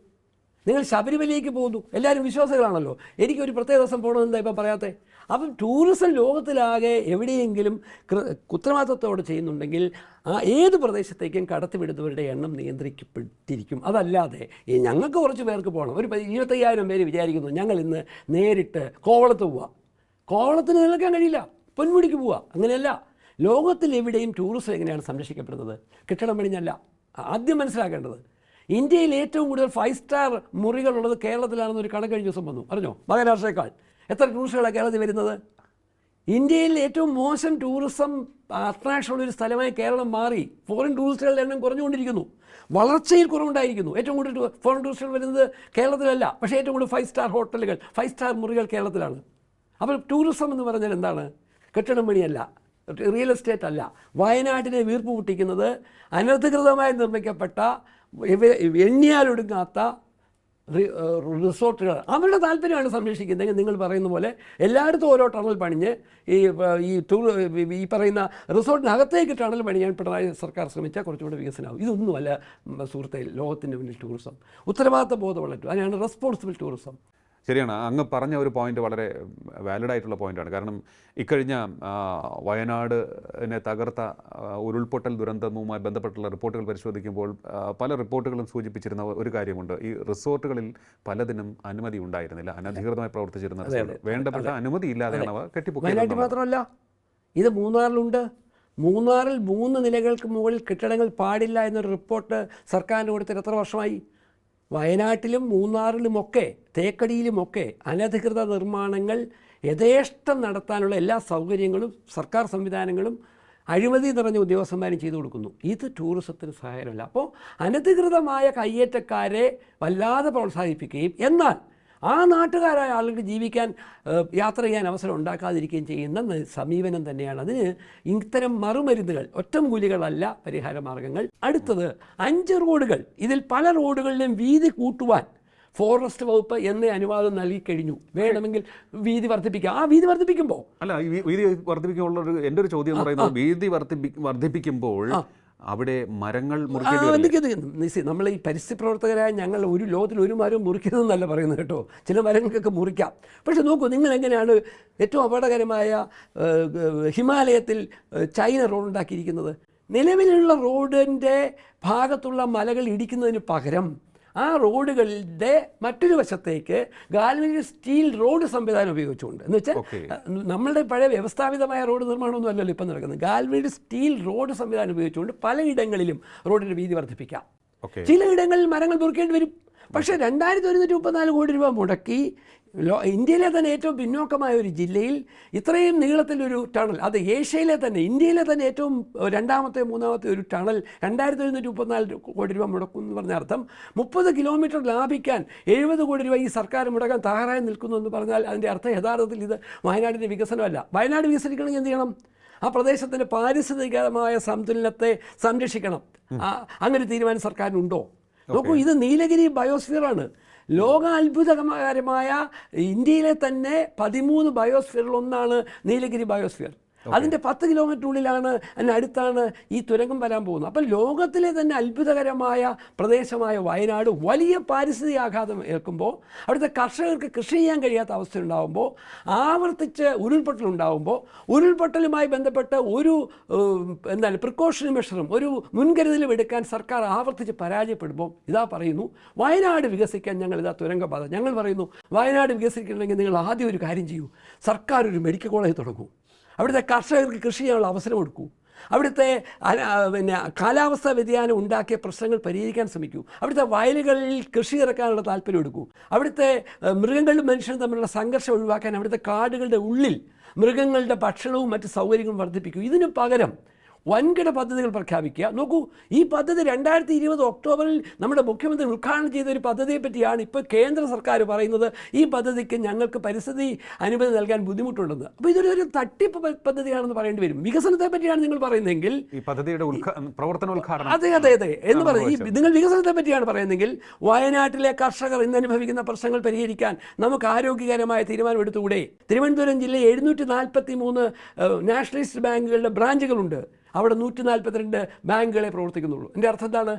നിങ്ങൾ ശബരിമലയിലേക്ക് പോകുന്നു. എല്ലാവരും വിശ്വാസികളാണല്ലോ. എനിക്കൊരു പ്രത്യേക ദിവസം പോകണമെന്ന് ഇപ്പം പറയാത്തേ? അപ്പം ടൂറിസം ലോകത്തിലാകെ എവിടെയെങ്കിലും കൃ- ഉത്തരവാദിത്തത്തോടെ ചെയ്യുന്നുണ്ടെങ്കിൽ ആ ഏത് പ്രദേശത്തേക്കും കടത്തിവിടുന്നവരുടെ എണ്ണം നിയന്ത്രിക്കപ്പെട്ടിരിക്കും. അതല്ലാതെ ഈ ഞങ്ങൾക്ക് കുറച്ച് പേർക്ക് പോകണം ഒരു ഇരുപത്തയ്യായിരം പേര് വിചാരിക്കുന്നു ഞങ്ങൾ ഇന്ന് നേരിട്ട് കോവളത്ത് പോവാം. കോവളത്തിന് നിലനിൽക്കാൻ കഴിയില്ല. പൊന്മുടിക്ക് പോവുക അങ്ങനെയല്ല. ലോകത്തിൽ എവിടെയും ടൂറിസം എങ്ങനെയാണ് സംരക്ഷിക്കപ്പെടുന്നത്? കെട്ടിടം പണിഞ്ഞല്ല. ആദ്യം മനസ്സിലാക്കേണ്ടത് ഇന്ത്യയിൽ ഏറ്റവും കൂടുതൽ ഫൈവ് സ്റ്റാർ മുറികളുള്ളത് കേരളത്തിലാണെന്നൊരു കണക്ക് കഴിഞ്ഞ ദിവസം വന്നു. അറിഞ്ഞോ മഹാരാഷ്ട്രയേക്കാൾ. എത്ര ടൂറിസ്റ്റുകളാണ് കേരളത്തിൽ വരുന്നത്? ഇന്ത്യയിൽ ഏറ്റവും മോശം ടൂറിസം അട്രാക്ഷൻ ഒരു സ്ഥലമായി കേരളം മാറി. ഫോറിൻ ടൂറിസ്റ്റുകളുടെ എണ്ണം കുറഞ്ഞുകൊണ്ടിരിക്കുന്നു. വളർച്ചയിൽ കുറവുണ്ടായിരിക്കുന്നു. ഏറ്റവും കൂടുതൽ ഫോറിൻ ടൂറിസ്റ്റുകൾ വരുന്നത് കേരളത്തിലല്ല പക്ഷേ ഏറ്റവും കൂടുതൽ ഫൈവ് സ്റ്റാർ ഹോട്ടലുകൾ ഫൈവ് സ്റ്റാർ മുറികൾ കേരളത്തിലാണ്. അപ്പോൾ ടൂറിസം എന്ന് പറഞ്ഞാൽ എന്താണ്? കെട്ടിടം പണിയല്ല റിയൽ എസ്റ്റേറ്റ് അല്ല. വയനാട്ടിനെ വീർപ്പ് മുട്ടിക്കുന്നത് അനധികൃതമായി നിർമ്മിക്കപ്പെട്ട എണ്ണിയാലൊടുങ്ങാത്ത റിസോർട്ടുകൾ അവരുടെ താല്പര്യമാണ് സംരക്ഷിക്കുന്നതെങ്കിൽ നിങ്ങൾ പറയുന്ന പോലെ എല്ലായിടത്തും ഓരോ ടണൽ പണിഞ്ഞ് ഈ ഈ ടൂർ ഈ പറയുന്ന റിസോർട്ടിനകത്തേക്ക് ടണൽ പണിയാൻ പിണറായി സർക്കാർ ശ്രമിച്ചാൽ കുറച്ചുകൂടി വികസനമാകും ഇതൊന്നുമല്ല സുഹൃത്തെ ലോകത്തിന്റെ മുന്നിൽ ടൂറിസം. ഉത്തരവാദിത്ത ബോധമുള്ള അതിനാണ് റെസ്പോൺസിബിൾ ടൂറിസം ശരിയാണ്. അങ്ങ് പറഞ്ഞ ഒരു പോയിന്റ് വളരെ വാലിഡ് ആയിട്ടുള്ള പോയിന്റാണ് കാരണം ഇക്കഴിഞ്ഞ വയനാടിനെ തകർത്ത ഉരുൾപൊട്ടൽ ദുരന്തവുമായി ബന്ധപ്പെട്ടുള്ള റിപ്പോർട്ടുകൾ പരിശോധിക്കുമ്പോൾ പല റിപ്പോർട്ടുകളും സൂചിപ്പിച്ചിരുന്ന ഒരു കാര്യമുണ്ട്. ഈ റിസോർട്ടുകളിൽ പലതിനും അനുമതി ഉണ്ടായിരുന്നില്ല. അനധികൃതമായി പ്രവർത്തിച്ചിരുന്ന വേണ്ടപ്പെട്ട അനുമതി ഇല്ലാതെയാണ് അവ കെട്ടിപ്പൊക്കി മാത്രമല്ല ഇത് മൂന്നാറിലുണ്ട്. മൂന്നാറിൽ മൂന്ന് നിലകൾക്ക് മുകളിൽ കെട്ടിടങ്ങൾ പാടില്ല എന്നൊരു റിപ്പോർട്ട് സർക്കാരിന് കൊടുത്തിട്ട് എത്ര വർഷമായി? വയനാട്ടിലും മൂന്നാറിലുമൊക്കെ തേക്കടിയിലുമൊക്കെ അനധികൃത നിർമ്മാണങ്ങൾ യഥേഷ്ടം നടത്താനുള്ള എല്ലാ സൗകര്യങ്ങളും സർക്കാർ സംവിധാനങ്ങളും അഴിമതി നിറഞ്ഞ ഉദ്യോഗസ്ഥന്മാരും ചെയ്തു കൊടുക്കുന്നു. ഇത് ടൂറിസത്തിന് സഹായമല്ല. അപ്പോൾ അനധികൃതമായ കയ്യേറ്റക്കാരെ വല്ലാതെ പ്രോത്സാഹിപ്പിക്കുകയും എന്നാൽ ആ നാട്ടുകാരായ ആളുകൾക്ക് ജീവിക്കാൻ യാത്ര ചെയ്യാൻ അവസരം ഉണ്ടാക്കാതിരിക്കുകയും ചെയ്യുന്ന സമീപനം തന്നെയാണ്. അതിന് ഇത്തരം മറുമരുന്നുകൾ ഒറ്റമൂലികളല്ല പരിഹാര മാർഗങ്ങൾ അടുത്തത് അഞ്ച് റോഡുകൾ. ഇതിൽ പല റോഡുകളിലും വീതി കൂട്ടുവാൻ ഫോറസ്റ്റ് വകുപ്പ് എന്ന അനുവാദം നൽകി കഴിഞ്ഞു. വേണമെങ്കിൽ വീതി വർദ്ധിപ്പിക്കാം. ആ വീതി വർദ്ധിപ്പിക്കുമ്പോൾ അല്ല ഈ വീതി വർദ്ധിപ്പിക്കുമ്പോൾ എന്റെ ഒരു ചോദ്യം എന്ന് പറയുന്നത് വീതി വർദ്ധിപ്പിക്കുമ്പോൾ അവിടെ മരങ്ങൾ മുറിക്കേണ്ടി? നമ്മൾ ഈ പരിസ്ഥിതി പ്രവർത്തകരായ ഞങ്ങൾ ഒരു ലോകത്തിൽ ഒരു മരവും മുറിക്കുന്നതെന്നല്ല പറയുന്നത് കേട്ടോ. ചില മരങ്ങൾക്കൊക്കെ മുറിക്കാം. പക്ഷെ നോക്കൂ നിങ്ങൾ എങ്ങനെയാണ് ഏറ്റവും അപകടകരമായ ഹിമാലയത്തിൽ ചൈന റോഡ് ഉണ്ടാക്കിയിരിക്കുന്നത്? നിലവിലുള്ള റോഡിന്റെ ഭാഗത്തുള്ള മലകൾ ഇടിക്കുന്നതിന് പകരം ആ റോഡുകളുടെ മറ്റൊരു വശത്തേക്ക് ഗാൽവനിക സ്റ്റീൽ റോഡ് സംവിധാനം ഉപയോഗിച്ചുകൊണ്ട്. എന്ന് വെച്ചാൽ. നമ്മളുടെ പഴയ വ്യവസ്ഥാപിതമായ റോഡ് നിർമ്മാണമൊന്നും അല്ലല്ലോ ഇപ്പം നടക്കുന്നത്. ഗാൽവനിക സ്റ്റീൽ റോഡ് സംവിധാനം ഉപയോഗിച്ചുകൊണ്ട് പലയിടങ്ങളിലും റോഡിന്റെ വീതി വർദ്ധിപ്പിക്കാം. ചിലയിടങ്ങളിൽ മരങ്ങൾ മുറിക്കേണ്ടി വരും. പക്ഷേ രണ്ടായിരത്തി ഒരുന്നൂറ്റി മുപ്പത്തിനാല് കോടി രൂപ മുടക്കി ലോ ഇന്ത്യയിലെ തന്നെ ഏറ്റവും പിന്നോക്കമായ ഒരു ജില്ലയിൽ ഇത്രയും നീളത്തിലൊരു ടണൽ അത് ഏഷ്യയിലെ തന്നെ ഇന്ത്യയിലെ തന്നെ ഏറ്റവും രണ്ടാമത്തെ മൂന്നാമത്തെ ഒരു ടണൽ രണ്ടായിരത്തി ഒരുന്നൂറ്റി മുപ്പത്തിനാല് കോടി രൂപ മുടക്കും എന്ന് പറഞ്ഞ അർത്ഥം മുപ്പത് കിലോമീറ്റർ ലാഭിക്കാൻ എഴുപത് കോടി രൂപ ഈ സർക്കാർ മുടക്കാൻ തയ്യാറായി നിൽക്കുന്നു എന്ന് പറഞ്ഞാൽ അതിന്റെ അർത്ഥം യഥാർത്ഥത്തിൽ ഇത് വയനാടിന്റെ വികസനമല്ല. വയനാട് വികസിക്കണമെങ്കിൽ എന്ത് ചെയ്യണം? ആ പ്രദേശത്തിന്റെ പാരിസ്ഥിതികമായ സന്തുലനത്തെ സംരക്ഷിക്കണം. അങ്ങനെ തീരുമാനം സർക്കാരിനുണ്ടോ? നോക്കൂ ഇത് നീലഗിരി ബയോസ്ഫിയറാണ്. ലോക അത്ഭുതകരമായ ഇന്ത്യയിലെ തന്നെ പതിമൂന്ന് ബയോസ്ഫിയറിൽ ഒന്നാണ് നീലഗിരി ബയോസ്ഫിയർ. അതിന്റെ പത്ത് കിലോമീറ്റർ ഉള്ളിലാണ് അതിന് അടുത്താണ് ഈ തുരങ്കം വരാൻ പോകുന്നത്. അപ്പം ലോകത്തിലെ തന്നെ അത്ഭുതകരമായ പ്രദേശമായ വയനാട് വലിയ പാരിസ്ഥിതിക ആഘാതം ഏൽക്കുമ്പോൾ അവിടുത്തെ കർഷകർക്ക് കൃഷി ചെയ്യാൻ കഴിയാത്ത അവസ്ഥ ഉണ്ടാകുമ്പോൾ ആവർത്തിച്ച് ഉരുൾപൊട്ടൽ ഉണ്ടാകുമ്പോൾ ഉരുൾപൊട്ടലുമായി ബന്ധപ്പെട്ട് ഒരു എന്താണ് പ്രിക്കോഷൻ മെഷറും ഒരു മുൻകരുതലും എടുക്കാൻ സർക്കാർ ആവർത്തിച്ച് പരാജയപ്പെടുമ്പോൾ ഇതാ പറയുന്നു വയനാട് വികസിക്കാൻ ഞങ്ങൾ ഇതാ തുരങ്കപാത ഞങ്ങൾ പറയുന്നു വയനാട് വികസിക്കണമെങ്കിൽ നിങ്ങൾ ആദ്യം ഒരു കാര്യം ചെയ്യൂ. സർക്കാർ ഒരു മെഡിക്കൽ കോളേജ് തുടങ്ങൂ. അവിടുത്തെ കർഷകർക്ക് കൃഷി ചെയ്യാനുള്ള അവസരം കൊടുക്കൂ. അവിടുത്തെ പിന്നെ കാലാവസ്ഥാ വ്യതിയാനം ഉണ്ടാക്കിയ പ്രശ്നങ്ങൾ പരിഹരിക്കാൻ ശ്രമിക്കൂ. അവിടുത്തെ വയലുകളിൽ കൃഷി ഇറക്കാനുള്ള താല്പര്യം എടുക്കൂ. അവിടുത്തെ മൃഗങ്ങളും മനുഷ്യരും തമ്മിലുള്ള സംഘർഷം ഒഴിവാക്കാൻ അവിടുത്തെ കാടുകളുടെ ഉള്ളിൽ മൃഗങ്ങളുടെ ഭക്ഷണവും മറ്റ് സൗകര്യങ്ങളും വർദ്ധിപ്പിക്കൂ. ഇതിനു പകരം വൻകിട പദ്ധതികൾ പ്രഖ്യാപിക്കുക. നോക്കൂ ഈ പദ്ധതി രണ്ടായിരത്തി ഇരുപത് ഒക്ടോബറിൽ നമ്മുടെ മുഖ്യമന്ത്രി ഉദ്ഘാടനം ചെയ്ത ഒരു പദ്ധതിയെ പറ്റിയാണ് ഇപ്പോൾ കേന്ദ്ര സർക്കാർ പറയുന്നത്. ഈ പദ്ധതിക്ക് ഞങ്ങൾക്ക് പരിസ്ഥിതി അനുമതി നൽകാൻ ബുദ്ധിമുട്ടുണ്ടെന്ന്. അപ്പോൾ ഇതൊരു ഒരു തട്ടിപ്പ് പദ്ധതിയാണെന്ന് പറയേണ്ടി വരും. വികസനത്തെ പറ്റിയാണ് നിങ്ങൾ പറയുന്നതെങ്കിൽ ഈ പദ്ധതിയുടെ പ്രവർത്തനോദ്ഘാടനം അതെ അതെ അതെ. എന്ന് പറഞ്ഞു ഈ നിങ്ങൾ വികസനത്തെ പറ്റിയാണ് പറയുന്നതെങ്കിൽ വയനാട്ടിലെ കർഷകർ ഇന്ന് അനുഭവിക്കുന്ന പ്രശ്നങ്ങൾ പരിഹരിക്കാൻ നമുക്ക് ആരോഗ്യകരമായ തീരുമാനം എടുത്തുകൂടെ? തിരുവനന്തപുരം ജില്ലയിൽ എഴുന്നൂറ്റി നാൽപ്പത്തി മൂന്ന് നാഷണലിസ്റ്റ് ബാങ്കുകളുടെ ബ്രാഞ്ചുകളുണ്ട്. അവിടെ നൂറ്റി നാൽപ്പത്തിരണ്ട് ബാങ്കുകളെ പ്രവർത്തിക്കുന്നുള്ളൂ. എന്റെ അർത്ഥം എന്താണ്?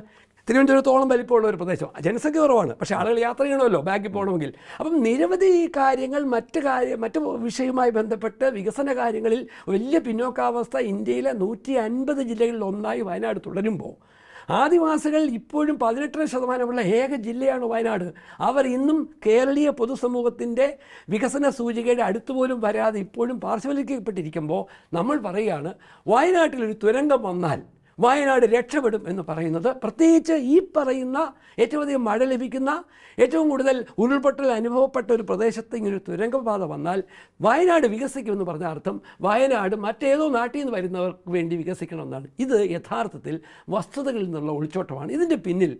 തിരുവനന്തപുരത്തോളം വലിപ്പമുള്ള ഒരു പ്രദേശം. ജനസംഖ്യ കുറവാണ്. പക്ഷേ ആളുകൾ യാത്ര ചെയ്യണമല്ലോ ബാങ്കിൽ പോകണമെങ്കിൽ. അപ്പം നിരവധി കാര്യങ്ങൾ മറ്റ് കാര്യ മറ്റ് വിഷയവുമായി ബന്ധപ്പെട്ട് വികസന കാര്യങ്ങളിൽ വലിയ പിന്നോക്കാവസ്ഥ ഇന്ത്യയിലെ നൂറ്റി അൻപത് ജില്ലകളിൽ ഒന്നായി വയനാട് തുടരുമ്പോൾ ആദിവാസികൾ ഇപ്പോഴും പതിനെട്ടര ശതമാനമുള്ള ഏക ജില്ലയാണ് വയനാട്. അവർ ഇന്നും കേരളീയ പൊതുസമൂഹത്തിന്റെ വികസന സൂചികയുടെ അടുത്തുപോലും വരാതെ ഇപ്പോഴും പാർശ്വവൽക്കരിക്കപ്പെട്ടിരിക്കുമ്പോൾ നമ്മൾ പറയുകയാണ് വയനാട്ടിലൊരു തുരങ്കം വന്നാൽ വയനാട് രക്ഷപ്പെടും എന്ന് പറയുന്നത്. പ്രത്യേകിച്ച് ഈ പറയുന്ന ഏറ്റവും അധികം മഴ ലഭിക്കുന്ന ഏറ്റവും കൂടുതൽ ഉരുൾപൊട്ടൽ അനുഭവപ്പെട്ട ഒരു പ്രദേശത്ത് ഇങ്ങനൊരു തുരങ്കപാത വന്നാൽ വയനാട് വികസിക്കുമെന്ന് പറഞ്ഞ അർത്ഥം വയനാട് മറ്റേതോ നാട്ടിൽ നിന്ന് വരുന്നവർക്ക് വേണ്ടി വികസിക്കണമെന്നാണ് ഇത് യഥാർത്ഥത്തിൽ വസ്തുതകളിൽ നിന്നുള്ള ഒളിച്ചോട്ടമാണ് ഇതിന്റെ പിന്നിൽ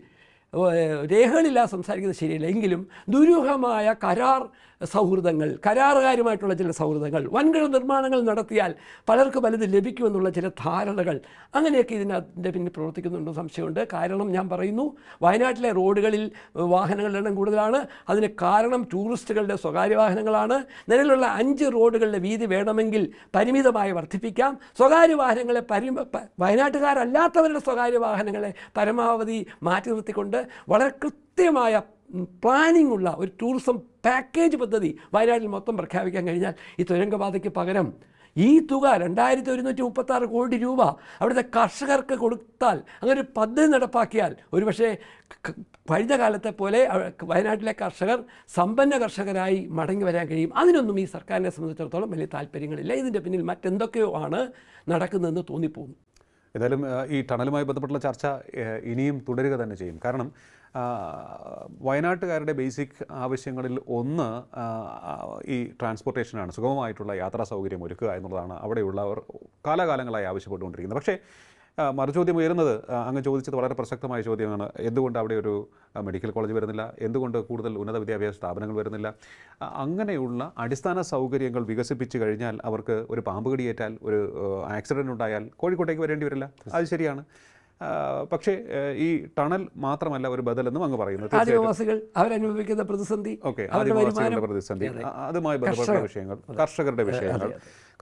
രേഖകളില്ല സംസാരിക്കുന്നത് ശരിയല്ല. എങ്കിലും ദുരൂഹമായ കരാർ സൗഹൃദങ്ങൾ കരാറുകാരുമായിട്ടുള്ള ചില സൗഹൃദങ്ങൾ വൻകിട നിർമ്മാണങ്ങൾ നടത്തിയാൽ പലർക്ക് പലത് ലഭിക്കുമെന്നുള്ള ചില ധാരണകൾ. അങ്ങനെയൊക്കെ ഇതിനകത്തിന്റെ പിന്നിൽ പ്രവർത്തിക്കുന്നുണ്ടോ സംശയമുണ്ട്. കാരണം ഞാൻ പറയുന്നു വയനാട്ടിലെ റോഡുകളിൽ വാഹനങ്ങളുടെ എണ്ണം കൂടുതലാണ്. അതിന് കാരണം ടൂറിസ്റ്റുകളുടെ സ്വകാര്യ വാഹനങ്ങളാണ്. നിലവിലുള്ള അഞ്ച് റോഡുകളുടെ വീതി വേണമെങ്കിൽ പരിമിതമായി വർദ്ധിപ്പിക്കാം. സ്വകാര്യ വാഹനങ്ങളെ പരി വയനാട്ടുകാരല്ലാത്തവരുടെ സ്വകാര്യ വാഹനങ്ങളെ പരമാവധി മാറ്റി നിർത്തിക്കൊണ്ട് വളരെ കൃത്യമായ പ്ലാനിംഗ് ഉള്ള ഒരു ടൂറിസം പാക്കേജ് പദ്ധതി വയനാട്ടിൽ മൊത്തം പ്രഖ്യാപിക്കാൻ കഴിഞ്ഞാൽ ഈ തുരങ്കപാതയ്ക്ക് പകരം ഈ തുക രണ്ടായിരത്തി ഒരുന്നൂറ്റി മുപ്പത്താറ് കോടി രൂപ അവിടുത്തെ കർഷകർക്ക് കൊടുത്താൽ അങ്ങനെ ഒരു പദ്ധതി നടപ്പാക്കിയാൽ ഒരുപക്ഷെ കഴിഞ്ഞ കാലത്തെ പോലെ വയനാട്ടിലെ കർഷകർ സമ്പന്ന കർഷകരായി മടങ്ങി വരാൻ കഴിയും. അതിനൊന്നും ഈ സർക്കാരിനെ സംബന്ധിച്ചിടത്തോളം വലിയ താല്പര്യങ്ങളില്ല. ഇതിന്റെ പിന്നിൽ മറ്റെന്തൊക്കെയോ ആണ് നടക്കുന്നതെന്ന് തോന്നിപ്പോകുന്നു. ഏതായാലും ഈ ടണലുമായി ബന്ധപ്പെട്ടുള്ള ചർച്ച ഇനിയും തുടരുക തന്നെ ചെയ്യും. കാരണം വയനാട്ടുകാരുടെ ബേസിക് ആവശ്യങ്ങളിൽ ഒന്ന് ഈ ട്രാൻസ്പോർട്ടേഷനാണ്. സുഗമമായിട്ടുള്ള യാത്രാ സൗകര്യം ഒരുക്കുക എന്നുള്ളതാണ് അവിടെയുള്ളവർ കാലാകാലങ്ങളായി ആവശ്യപ്പെട്ടുകൊണ്ടിരിക്കുന്നത്. പക്ഷേ മറുചോദ്യം ഉയരുന്നത് അങ്ങ് ചോദിച്ചത് വളരെ പ്രസക്തമായ ചോദ്യമാണ്. എന്തുകൊണ്ട് അവിടെ ഒരു മെഡിക്കൽ കോളേജ് വരുന്നില്ല? എന്തുകൊണ്ട് കൂടുതൽ ഉന്നത വിദ്യാഭ്യാസ സ്ഥാപനങ്ങൾ വരുന്നില്ല? അങ്ങനെയുള്ള അടിസ്ഥാന സൗകര്യങ്ങൾ വികസിപ്പിച്ചു കഴിഞ്ഞാൽ അവർക്ക് ഒരു പാമ്പ് കടിയേറ്റാൽ ഒരു ആക്സിഡന്റ് ഉണ്ടായാൽ കോഴിക്കോട്ടേക്ക് വരേണ്ടി വരില്ല. അത് ശരിയാണ്. പക്ഷേ ഈ ടണൽ മാത്രമല്ല ഒരു ബദലെന്നും അങ്ങ് പറയുന്നത് ആദിവാസികൾ അവരനുഭവിക്കുന്ന പ്രതിസന്ധി ഓക്കെ ആദിവാസികളുടെ പ്രതിസന്ധി അതുമായി ബന്ധപ്പെട്ട വിഷയങ്ങൾ കർഷകരുടെ വിഷയങ്ങൾ.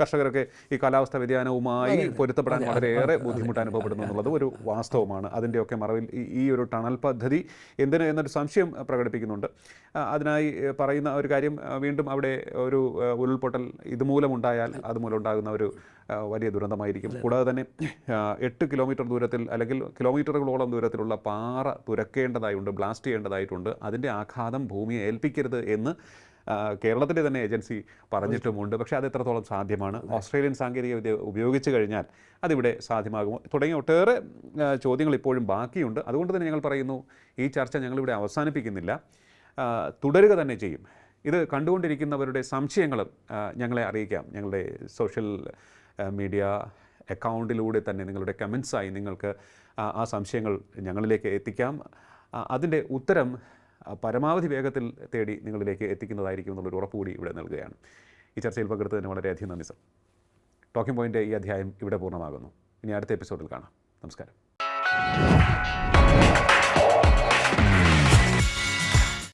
കർഷകരൊക്കെ ഈ കാലാവസ്ഥ വ്യതിയാനവുമായി പൊരുത്തപ്പെടാൻ വളരെയേറെ ബുദ്ധിമുട്ട് അനുഭവപ്പെടുന്നു എന്നുള്ളത് ഒരു വാസ്തവമാണ്. അതിന്റെയൊക്കെ മറവിൽ ഈ- ഒരു ടണൽ പദ്ധതി എന്തിന് എന്നൊരു സംശയം പ്രകടിപ്പിക്കുന്നുണ്ട്. അതിനായി പറയുന്ന ഒരു കാര്യം വീണ്ടും അവിടെ ഒരു ഉരുൾപൊട്ടൽ ഇതുമൂലമുണ്ടായാൽ അതുമൂലം ഉണ്ടാകുന്ന ഒരു വലിയ ദുരന്തമായിരിക്കും. കൂടാതെ തന്നെ എട്ട് കിലോമീറ്റർ ദൂരത്തിൽ അല്ലെങ്കിൽ കിലോമീറ്ററുകളോളം ദൂരത്തിലുള്ള പാറ തുരക്കേണ്ടതായിട്ടുണ്ട് ബ്ലാസ്റ്റ് ചെയ്യേണ്ടതായിട്ടുണ്ട്. അതിന്റെ ആഘാതം ഭൂമിയെ ഏൽപ്പിക്കരുത് എന്ന് കേരളത്തിലെ തന്നെ ഏജൻസി പറഞ്ഞിട്ടുമുണ്ട്. പക്ഷേ അത് എത്രത്തോളം സാധ്യമാണ്? ഓസ്ട്രേലിയൻ സാങ്കേതികവിദ്യ ഉപയോഗിച്ച് കഴിഞ്ഞാൽ അതിവിടെ സാധ്യമാകുമോ? തുടങ്ങിയ ഒട്ടേറെ ചോദ്യങ്ങൾ ഇപ്പോഴും ബാക്കിയുണ്ട്. അതുകൊണ്ട് തന്നെ ഞങ്ങൾ പറയുന്നു ഈ ചർച്ച ഞങ്ങളിവിടെ അവസാനിപ്പിക്കുന്നില്ല. തുടരുക തന്നെ ചെയ്യും. ഇത് കണ്ടുകൊണ്ടിരിക്കുന്നവരുടെ സംശയങ്ങളും ഞങ്ങളെ അറിയിക്കാം. ഞങ്ങളുടെ സോഷ്യൽ മീഡിയ അക്കൗണ്ടിലൂടെ തന്നെ നിങ്ങളുടെ കമൻസായി നിങ്ങൾക്ക് ആ, സംശയങ്ങൾ ഞങ്ങളിലേക്ക് എത്തിക്കാം. അതിന്റെ ഉത്തരം പരമാവധി വേഗത്തിൽ തേടി നിങ്ങളിലേക്ക് എത്തിക്കുന്നതായിരിക്കും എന്നുള്ളൊരു ഉറപ്പ് കൂടി ഇവിടെ നൽകുകയാണ്. ഈ ചർച്ചയിൽ പങ്കെടുത്തതിന് വളരെയധികം നന്ദി സർ. ടോക്കിംഗ് പോയിന്റ് ഈ അധ്യായം ഇവിടെ പൂർണമാകുന്നു. ഇനി അടുത്ത എപ്പിസോഡിൽ കാണാം. നമസ്കാരം.